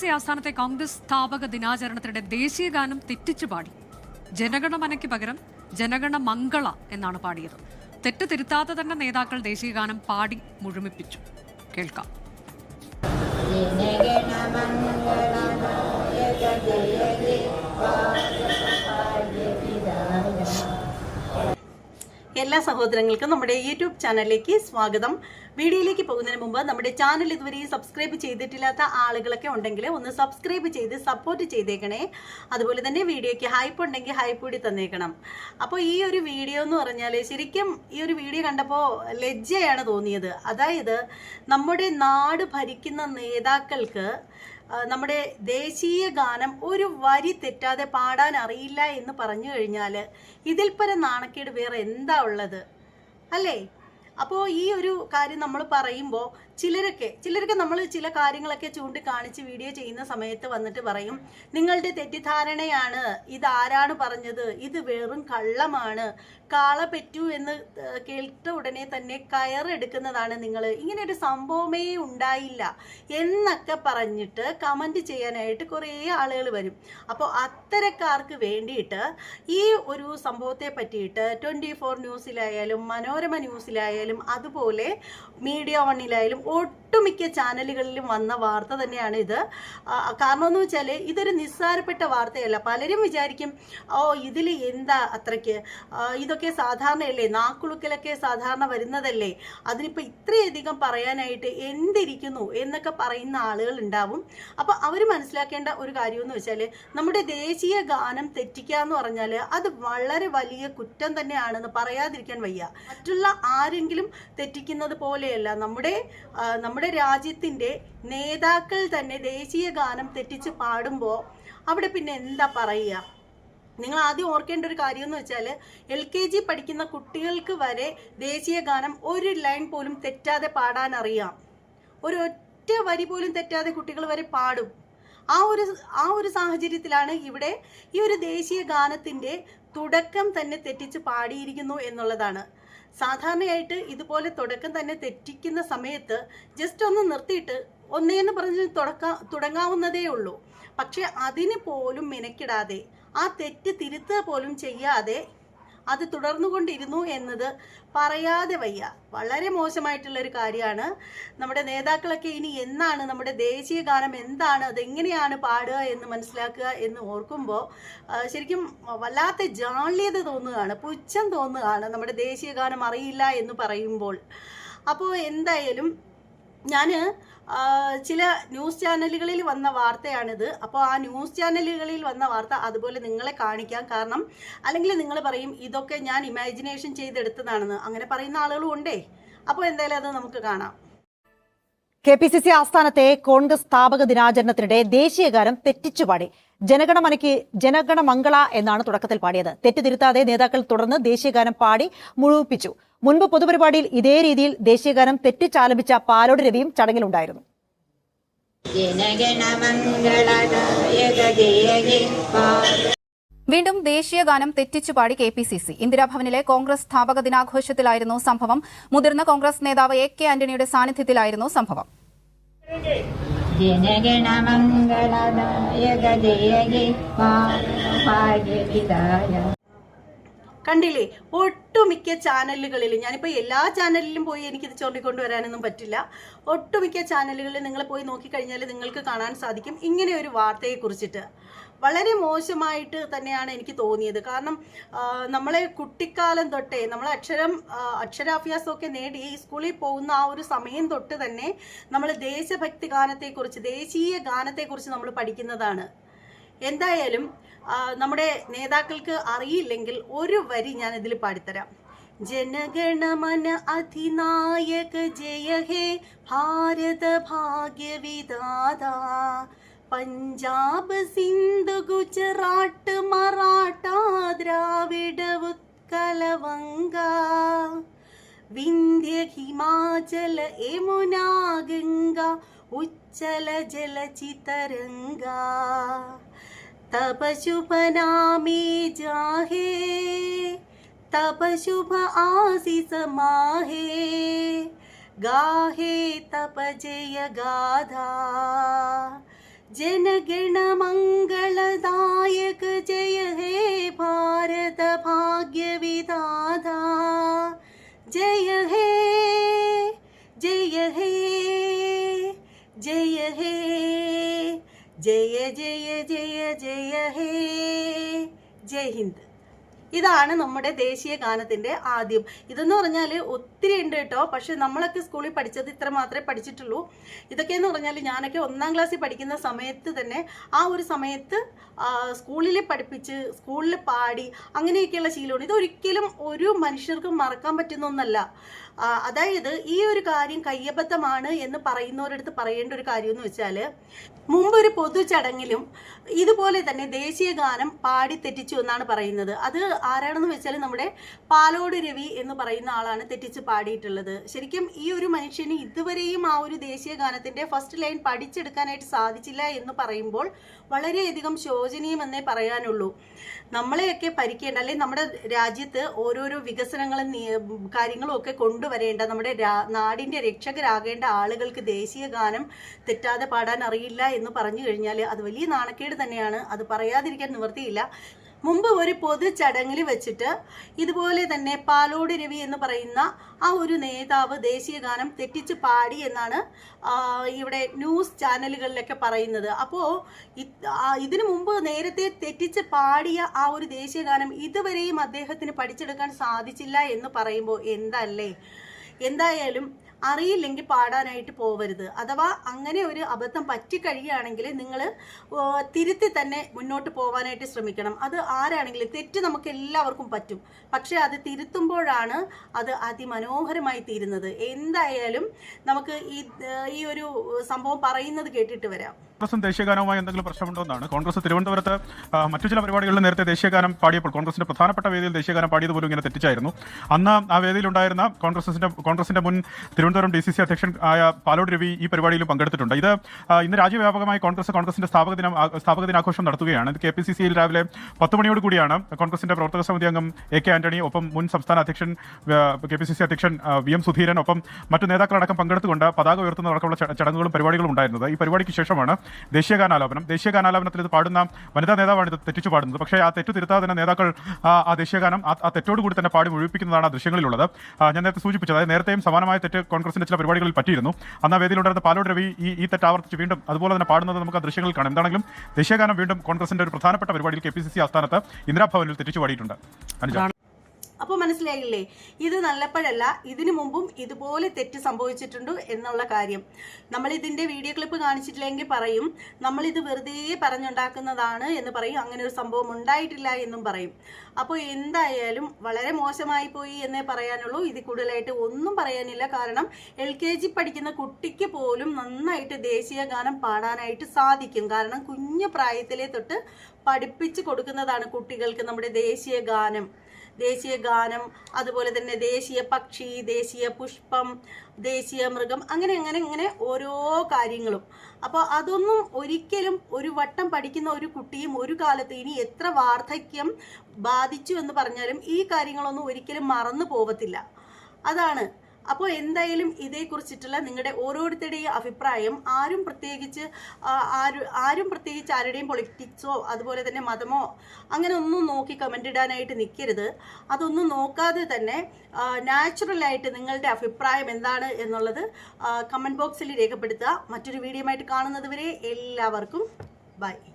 C ആസ്ഥാനത്തെ കോൺഗ്രസ് സ്ഥാപക ദിനാചരണത്തിനിടെ ദേശീയ ഗാനം തെറ്റിച്ചു പാടി. ജനഗണമനയ്ക്ക് പകരം ജനഗണ മംഗള എന്നാണ് പാടിയത്. തെറ്റ് തിരുത്താതെ തന്നെ നേതാക്കൾ ദേശീയ ഗാനം പാടി മുഴുമിപ്പിച്ചു. കേൾക്കാം. എല്ലാ സഹോദരങ്ങൾക്കും നമ്മുടെ യൂട്യൂബ് ചാനലിലേക്ക് സ്വാഗതം. വീഡിയോയിലേക്ക് പോകുന്നതിന് മുമ്പ് നമ്മുടെ ചാനൽ ഇതുവരെ സബ്സ്ക്രൈബ് ചെയ്തിട്ടില്ലാത്ത ആളുകളൊക്കെ ഉണ്ടെങ്കിൽ ഒന്ന് സബ്സ്ക്രൈബ് ചെയ്ത് സപ്പോർട്ട് ചെയ്തേക്കണേ. അതുപോലെ തന്നെ വീഡിയോയ്ക്ക് ഹൈപ്പ് ഉണ്ടെങ്കിൽ ഹൈപ്പ് കൂടി തന്നേക്കണം. അപ്പോൾ ഈ ഒരു വീഡിയോ എന്ന് പറഞ്ഞാൽ ശരിക്കും ഈ ഒരു വീഡിയോ കണ്ടപ്പോൾ ലജ്ജയാണ് തോന്നിയത്. അതായത് നമ്മുടെ നാട് ഭരിക്കുന്ന നേതാക്കൾക്ക് നമ്മുടെ ദേശീയ ഗാനം ഒരു വരി തെറ്റാതെ പാടാൻ അറിയില്ല എന്ന് പറഞ്ഞു കഴിഞ്ഞാൽ ഇതിൽ പരം നാണക്കേട് വേറെ എന്താ ഉള്ളത്? അല്ലേ? അപ്പോൾ ഈ ഒരു കാര്യം നമ്മൾ പറയുമ്പോൾ ചിലരൊക്കെ ചിലരൊക്കെ നമ്മൾ ചില കാര്യങ്ങളൊക്കെ ചൂണ്ടിക്കാണിച്ച് വീഡിയോ ചെയ്യുന്ന സമയത്ത് വന്നിട്ട് പറയും നിങ്ങളുടെ തെറ്റിദ്ധാരണയാണ് ഇത് ആരാണ് പറഞ്ഞത്? ഇത് വെറും കള്ളമാണ്. കാള പെറ്റു എന്ന് കേട്ട ഉടനെ തന്നെ കയറെടുക്കുന്നതാണ് നിങ്ങൾ ഇങ്ങനെ ഒരു സംഭവമേ ഉണ്ടായില്ല. എന്നൊക്കെ പറഞ്ഞിട്ട് കമന്റ് ചെയ്യാനായിട്ട് കുറേ ആളുകൾ വരും. അപ്പോൾ അത്തരക്കാർക്ക് വേണ്ടിയിട്ട് ഈ ഒരു സംഭവത്തെ പറ്റിയിട്ട് ട്വന്റി ഫോർ ന്യൂസിലായാലും മനോരമ ന്യൂസിലായാലും അതുപോലെ മീഡിയ വണ്ണിലായാലും or ഒട്ടുമിക്ക ചാനലുകളിലും വന്ന വാർത്ത തന്നെയാണ് ഇത്. കാരണം എന്ന് വെച്ചാൽ ഇതൊരു നിസ്സാരപ്പെട്ട വാർത്തയല്ല. പലരും വിചാരിക്കും ഓ ഇതിൽ എന്താ അത്രയ്ക്ക്? ഇതൊക്കെ സാധാരണയല്ലേ? നാക്കുളുക്കലൊക്കെ സാധാരണ വരുന്നതല്ലേ? അതിനിപ്പോൾ ഇത്രയധികം പറയാനായിട്ട് എന്തിരിക്കുന്നു? എന്നൊക്കെ പറയുന്ന ആളുകൾ ഉണ്ടാവും. അപ്പോൾ അവർ മനസ്സിലാക്കേണ്ട ഒരു കാര്യമെന്ന് വെച്ചാൽ നമ്മുടെ ദേശീയ ഗാനം തെറ്റിക്കുക എന്ന് പറഞ്ഞാൽ അത് വളരെ വലിയ കുറ്റം തന്നെയാണെന്ന് പറയാതിരിക്കാൻ വയ്യ. മറ്റുള്ള ആരെങ്കിലും തെറ്റിക്കുന്നത് പോലെയല്ല. നമ്മുടെ നമ്മുടെ രാജ്യത്തിന്റെ നേതാക്കൾ തന്നെ ദേശീയ ഗാനം തെറ്റിച്ച് പാടുമ്പോൾ അവിടെ പിന്നെ എന്താ പറയുക? നിങ്ങൾ ആദ്യം ഓർക്കേണ്ട ഒരു കാര്യം എന്ന് വെച്ചാൽ എൽ കെ ജി പഠിക്കുന്ന കുട്ടികൾക്ക് വരെ ദേശീയ ഗാനം ഒരു ലൈൻ പോലും തെറ്റാതെ പാടാൻ അറിയാം. ഒരു ഒറ്റ വരി പോലും തെറ്റാതെ കുട്ടികൾ വരെ പാടും. ആ ഒരു ആ ഒരു സാഹചര്യത്തിലാണ് ഇവിടെ ഈ ഒരു ദേശീയ ഗാനത്തിന്റെ തുടക്കം തന്നെ തെറ്റിച്ച് പാടിയിരിക്കുന്നു എന്നുള്ളതാണ്. സാധാരണയായിട്ട് ഇതുപോലെ തുടക്കം തന്നെ തെറ്റിക്കുന്ന സമയത്ത് ജസ്റ്റ് ഒന്ന് നിർത്തിയിട്ട് ഒന്നേന്ന് പറഞ്ഞ് തുടക്ക തുടങ്ങാവുന്നതേ ഉള്ളൂ. പക്ഷെ അതിന് പോലും മിനക്കിടാതെ ആ തെറ്റ് തിരുത്തുക പോലും ചെയ്യാതെ അത് തുടർന്നുകൊണ്ടിരുന്നു എന്നത് പറയാതെ വയ്യ. വളരെ മോശമായിട്ടുള്ള ഒരു കാര്യമാണ്. നമ്മുടെ നേതാക്കളൊക്കെ ഇനി എന്നാണ്? നമ്മുടെ ദേശീയ ഗാനം എന്താണ്? അതെങ്ങനെയാണ് പാടുക എന്ന് മനസ്സിലാക്കുക എന്ന് ഓർക്കുമ്പോൾ ശരിക്കും വല്ലാത്ത ജാള്യത തോന്നുകയാണ് പുച്ഛം തോന്നുകയാണ് നമ്മുടെ ദേശീയ ഗാനം അറിയില്ല എന്ന് പറയുമ്പോൾ. അപ്പോൾ എന്തായാലും ഞാൻ ചില ന്യൂസ് ചാനലുകളിൽ വന്ന വാർത്തയാണിത്. അപ്പോൾ ആ ന്യൂസ് ചാനലുകളിൽ വന്ന വാർത്ത അതുപോലെ നിങ്ങളെ കാണിക്കാം. കാരണം അല്ലെങ്കിൽ നിങ്ങൾ പറയും ഇതൊക്കെ ഞാൻ ഇമാജിനേഷൻ ചെയ്തെടുത്തതാണെന്ന്. അങ്ങനെ പറയുന്ന ആളുകളും ഉണ്ടേ. അപ്പോൾ എന്തായാലും അത് നമുക്ക് കാണാം. കെ പി സി സി ആസ്ഥാനത്തെ കോൺഗ്രസ് സ്ഥാപക ദിനാചരണത്തിനിടെ ദേശീയഗാനം തെറ്റിച്ചുപാടി ജനഗണമനയ്ക്ക് ജനഗണമംഗള എന്നാണ് തുടക്കത്തിൽ പാടിയത്. തെറ്റുതിരുത്താതെ നേതാക്കൾ തുടർന്ന് ദേശീയഗാനം പാടി മുഴുവിപ്പിച്ചു. മുൻപ് പൊതുപരിപാടിയിൽ ഇതേ രീതിയിൽ ദേശീയഗാനം തെറ്റിച്ചാലപിച്ച പാലോട് രവിയും ചടങ്ങിലുണ്ടായിരുന്നു. വീണ്ടും ദേശീയ ഗാനം തെറ്റിച്ചുപാടി കെ പി സി സി. ഇന്ദിരാഭവനിലെ കോൺഗ്രസ് സ്ഥാപക ദിനാഘോഷത്തിലായിരുന്നു സംഭവം. മുതിർന്ന കോൺഗ്രസ് നേതാവ് എ കെ ആന്റണിയുടെ സാന്നിധ്യത്തിലായിരുന്നു സംഭവം. കണ്ടില്ലേ? ഒട്ടുമിക്ക ചാനലുകളിൽ ഞാനിപ്പോൾ എല്ലാ ചാനലിലും പോയി എനിക്കിത് ചൂണ്ടിക്കൊണ്ട് വരാനൊന്നും പറ്റില്ല. ഒട്ടുമിക്ക ചാനലുകളിൽ നിങ്ങൾ പോയി നോക്കിക്കഴിഞ്ഞാൽ നിങ്ങൾക്ക് കാണാൻ സാധിക്കും ഇങ്ങനെ ഒരു വാർത്തയെക്കുറിച്ചിട്ട്. വളരെ മോശമായിട്ട് തന്നെയാണ് എനിക്ക് തോന്നിയത്. കാരണം നമ്മളെ കുട്ടിക്കാലം തൊട്ടേ നമ്മൾ അക്ഷരം അക്ഷരാഭ്യാസമൊക്കെ നേടി സ്കൂളിൽ പോകുന്ന ആ ഒരു സമയം തൊട്ട് തന്നെ നമ്മൾ ദേശഭക്തി ഗാനത്തെക്കുറിച്ച് ദേശീയ ഗാനത്തെക്കുറിച്ച് നമ്മൾ പഠിക്കുന്നതാണ്. എന്തായാലും നമ്മുടെ നേതാക്കൾക്ക് അറിയില്ലെങ്കിൽ ഒരു വരി ഞാൻ ഇതിൽ പാടിത്തരാം. ജനഗണമന അധിനായക ജയ ഹേ ഭാരത ഭാഗ്യവിദാത പഞ്ചാബ് സിന്ധു ഗുജറാട്ട് മറാഠ ദ്രാവിഡ ഉത്കലവങ്ക വിന്ധ്യ ഹിമാചല യമുനാ ഗംഗ ഉജ്ജല ജലചിതരംഗ. तब शुभ नामे जाहे, तब शुभ आशीष माहे। गाहे तप जय गाधा, जिन गिण मंगलदायक जय हे भारत भाग्य विधाता ജയ ജയ ഹേ ജയ് ഹിന്ദ് ഇതാണ് നമ്മുടെ ദേശീയ ഗാനത്തിന്റെ ആദ്യം. ഇതെന്ന് പറഞ്ഞാൽ ഒത്തിരി ഉണ്ട് കേട്ടോ. പക്ഷെ നമ്മളൊക്കെ സ്കൂളിൽ പഠിച്ചത് ഇത്ര മാത്രമേ പഠിച്ചിട്ടുള്ളൂ. ഇതൊക്കെ ഇതൊക്കെയെന്ന് പറഞ്ഞാൽ ഞാനൊക്കെ ഒന്നാം ക്ലാസ്സിൽ പഠിക്കുന്ന സമയത്ത് തന്നെ ആ ഒരു സമയത്ത് സ്കൂളിൽ പഠിപ്പിച്ച് സ്കൂളിൽ പാടി അങ്ങനെയൊക്കെയുള്ള ശീലമാണ് ഇതൊരിക്കലും ഒരു മനുഷ്യർക്കും മറക്കാൻ പറ്റുന്ന ഒന്നല്ല. അതായത് ഈ ഒരു കാര്യം കയ്യബദ്ധമാണ് എന്ന് പറയുന്നവരടുത്ത് പറയേണ്ട ഒരു കാര്യം എന്ന് വെച്ചാൽ മുമ്പ് ഒരു പൊതു ചടങ്ങിലും ഇതുപോലെ തന്നെ ദേശീയ ഗാനം പാടി തെറ്റിച്ചു എന്നാണ് പറയുന്നത്. അത് ആരാണെന്ന് വെച്ചാൽ നമ്മുടെ പാലോട് രവി എന്ന് പറയുന്ന ആളാണ് തെറ്റിച്ച് പാടിയിട്ടുള്ളത്. ശരിക്കും ഈ ഒരു മനുഷ്യന് ഇതുവരെയും ആ ഒരു ദേശീയ ഗാനത്തിന്റെ ഫസ്റ്റ് ലൈൻ പഠിച്ചെടുക്കാനായിട്ട് സാധിച്ചില്ല എന്ന് പറയുമ്പോൾ വളരെയധികം ശോചനീയമെന്നേ പറയാനുള്ളൂ. നമ്മളെയൊക്കെ ഭരിക്കേണ്ട അല്ലെങ്കിൽ നമ്മുടെ രാജ്യത്ത് ഓരോരോ വികസനങ്ങളും കാര്യങ്ങളും ഒക്കെ കൊണ്ടുവരേണ്ട നമ്മുടെ നാടിന്റെ രക്ഷകരാകേണ്ട ആളുകൾക്ക് ദേശീയ ഗാനം തെറ്റാതെ പാടാൻ അറിയില്ല എന്ന് പറഞ്ഞു കഴിഞ്ഞാൽ അത് വലിയ നാണക്കേട് തന്നെയാണ്. അത് പറയാതിരിക്കാൻ നിവൃത്തിയില്ല. മുമ്പ് ഒരു പൊതു ചടങ്ങിൽ വെച്ചിട്ട് ഇതുപോലെ തന്നെ പാലോട് രവി എന്ന് പറയുന്ന ആ ഒരു നേതാവ് ദേശീയ ഗാനം തെറ്റിച്ച് പാടി എന്നാണ് ഇവിടെ ന്യൂസ് ചാനലുകളിലൊക്കെ പറയുന്നത്. അപ്പോൾ ഇതിനു മുമ്പ് നേരത്തെ തെറ്റിച്ച് പാടിയ ആ ഒരു ദേശീയ ഗാനം ഇതുവരെയും അദ്ദേഹത്തിന് പഠിച്ചെടുക്കാൻ സാധിച്ചില്ല എന്ന് പറയുമ്പോൾ എന്തല്ലേ? എന്തായാലും അറിയില്ലെങ്കിൽ പാടാനായിട്ട് പോവരുത്. അഥവാ അങ്ങനെ ഒരു അബദ്ധം പറ്റിക്കഴിയുകയാണെങ്കിൽ നിങ്ങൾ തിരുത്തി തന്നെ മുന്നോട്ട് പോകാനായിട്ട് ശ്രമിക്കണം. അത് ആരാണെങ്കിലും തെറ്റ് നമുക്ക് എല്ലാവർക്കും പറ്റും. പക്ഷെ അത് തിരുത്തുമ്പോഴാണ് അത് അതിമനോഹരമായി തീരുന്നത്. എന്തായാലും നമുക്ക് ഈ ഈ ഒരു സംഭവം പറയുന്നത് കേട്ടിട്ട് വരാം. കോൺഗ്രസും ദേശീയഗാനവുമായി എന്തെങ്കിലും പ്രശ്നമുണ്ടോ എന്നാണ്. കോൺഗ്രസ് തിരുവനന്തപുരത്ത് മറ്റു ചില പരിപാടികളിൽ നേരത്തെ ദേശീയഗാനം പാടിയപ്പോൾ കോൺഗ്രസിന്റെ പ്രധാനപ്പെട്ട വേദിയിൽ ദേശീയഗാനം പാടിയത് പോലും ഇങ്ങനെ തെറ്റിച്ചായിരുന്നു. അന്ന് ആ വേദിയിലുണ്ടായിരുന്ന കോൺഗ്രസിന്റെ കോൺഗ്രസിന്റെ മുൻ തിരുവനന്തപുരം ഡി സി സി അധ്യക്ഷൻ ആയ പാലോട് രവി ഈ പരിപാടിയിലും പങ്കെടുത്തിട്ടുണ്ട്. ഇത് ഇന്ന് രാജ്യവ്യാപകമായി കോൺഗ്രസ് കോൺഗ്രസിന്റെ സ്ഥാപക ദിനം സ്ഥാപക ദിനാഘോഷം നടത്തുകയാണ്. കെ പി സി സിയിൽ രാവിലെ പത്ത് മണിയോട് കൂടിയാണ് കോൺഗ്രസിന്റെ പ്രവർത്തക സമിതി അംഗം എ കെ ആന്റണി ഒപ്പം മുൻ സംസ്ഥാന അധ്യക്ഷൻ കെ പി സി സി അധ്യക്ഷൻ വി എം സുധീരൻ ഒപ്പം മറ്റു നേതാക്കളടക്കം പങ്കെടുത്തുകൊണ്ട് പതാക ഉയർത്തുന്നതടക്കമുള്ള ചട- ചടങ്ങുകളും പരിപാടികളും ഉണ്ടായിരുന്നത്. ഈ പരിപാടിക്ക് ശേഷമാണ് ദേശീയഗാനാലാപനം. ദേശീയഗാനാലാപനത്തിൽ ഇത് പാടുന്ന വനിതാ നേതാവാണ് ഇത് തെറ്റിച്ചു പാടുന്നത്. പക്ഷേ ആ തെറ്റു തിരുത്താതെ തന്നെ നേതാക്കൾ ആ ദേശീയ ഗാനം ആ- തെറ്റോടുകൂടി തെറ്റോട് കൂടി തന്നെ പാടി മുഴുവിപ്പിക്കുന്നതാണ് ആ ദൃശ്യങ്ങളിലുള്ളത്. ഞാൻ നേരത്തെ സൂചിപ്പിച്ചത് അതായത് നേരത്തെയും സമാനമായ തെറ്റ് കോൺഗ്രസിന്റെ ചില പരിപാടികളിൽ പറ്റിയിരുന്നു. അന്ന് ആ വേദിയിലുണ്ടായിരുന്ന പാലോട് രവി ഈ ഈ തെറ്റ് ആവർത്തിച്ച് വീണ്ടും അതുപോലെ തന്നെ പാടുന്നത് നമുക്ക് ആ ദൃശ്യങ്ങളിൽ കാണാം. എന്താണെങ്കിലും ദേശീയ ഗാനം വീണ്ടും കോൺഗ്രസിന്റെ ഒരു പ്രധാനപ്പെട്ട പരിപാടിയിൽ കെ പി സി സി ആസ്ഥാനത്ത് ഇന്ദിരാഭവനിൽ തെറ്റിച്ചു പാടിയിട്ടുണ്ട്. അപ്പോൾ മനസ്സിലായില്ലേ? ഇത് നല്ലപ്പോഴല്ല ഇതിനു മുമ്പും ഇതുപോലെ തെറ്റ് സംഭവിച്ചിട്ടുണ്ട് എന്നുള്ള കാര്യം. നമ്മൾ ഇതിന്റെ വീഡിയോ ക്ലിപ്പ് കാണിച്ചിട്ടില്ലെങ്കിൽ പറയും നമ്മൾ ഇത് വെറുതെ പറഞ്ഞുണ്ടാക്കുന്നതാണ് എന്ന് പറയും അങ്ങനെ ഒരു സംഭവം ഉണ്ടായിട്ടില്ല എന്നും പറയും. അപ്പോൾ എന്തായാലും വളരെ മോശമായി പോയി എന്നേ പറയാനുള്ളൂ. ഇത് കൂടുതലായിട്ട് ഒന്നും പറയാനില്ല. കാരണം എൽ കെ ജി പഠിക്കുന്ന കുട്ടിക്ക് പോലും നന്നായിട്ട് ദേശീയ ഗാനം പാടാനായിട്ട് സാധിക്കും. കാരണം കുഞ്ഞു പ്രായത്തിലെ തൊട്ട് പഠിപ്പിച്ചു കൊടുക്കുന്നതാണ് കുട്ടികൾക്ക് നമ്മുടെ ദേശീയ ഗാനം ദേശീയ ഗാനം അതുപോലെ തന്നെ ദേശീയ പക്ഷി ദേശീയ പുഷ്പം ദേശീയ മൃഗം അങ്ങനെ അങ്ങനെ ഇങ്ങനെ ഓരോ കാര്യങ്ങളും. അപ്പോൾ അതൊന്നും ഒരിക്കലും ഒരു വട്ടം പഠിക്കുന്ന ഒരു കുട്ടിയും ഒരു കാലത്ത് ഇനി എത്ര വാർദ്ധക്യം ബാധിച്ചു എന്ന് പറഞ്ഞാലും ഈ കാര്യങ്ങളൊന്നും ഒരിക്കലും മറന്നു പോവത്തില്ല. അതാണ് അപ്പോൾ എന്തായാലും ഇതേക്കുറിച്ചിട്ടുള്ള നിങ്ങളുടെ ഓരോരുത്തരുടെയും അഭിപ്രായം ആരും പ്രത്യേകിച്ച് ആരും പ്രത്യേകിച്ച് ആരുടെയും പൊളിറ്റിക്സോ അതുപോലെ തന്നെ മതമോ അങ്ങനെ ഒന്നും നോക്കി കമന്റ് ഇടാനായിട്ട് നിൽക്കരുത് അതൊന്നും നോക്കാതെ തന്നെ നാച്ചുറലായിട്ട് നിങ്ങളുടെ അഭിപ്രായം എന്താണ് എന്നുള്ളത് കമന്റ് ബോക്സിൽ രേഖപ്പെടുത്തുക. മറ്റൊരു വീഡിയോ ആയിട്ട് കാണുന്നത് വരെ എല്ലാവർക്കും ബൈ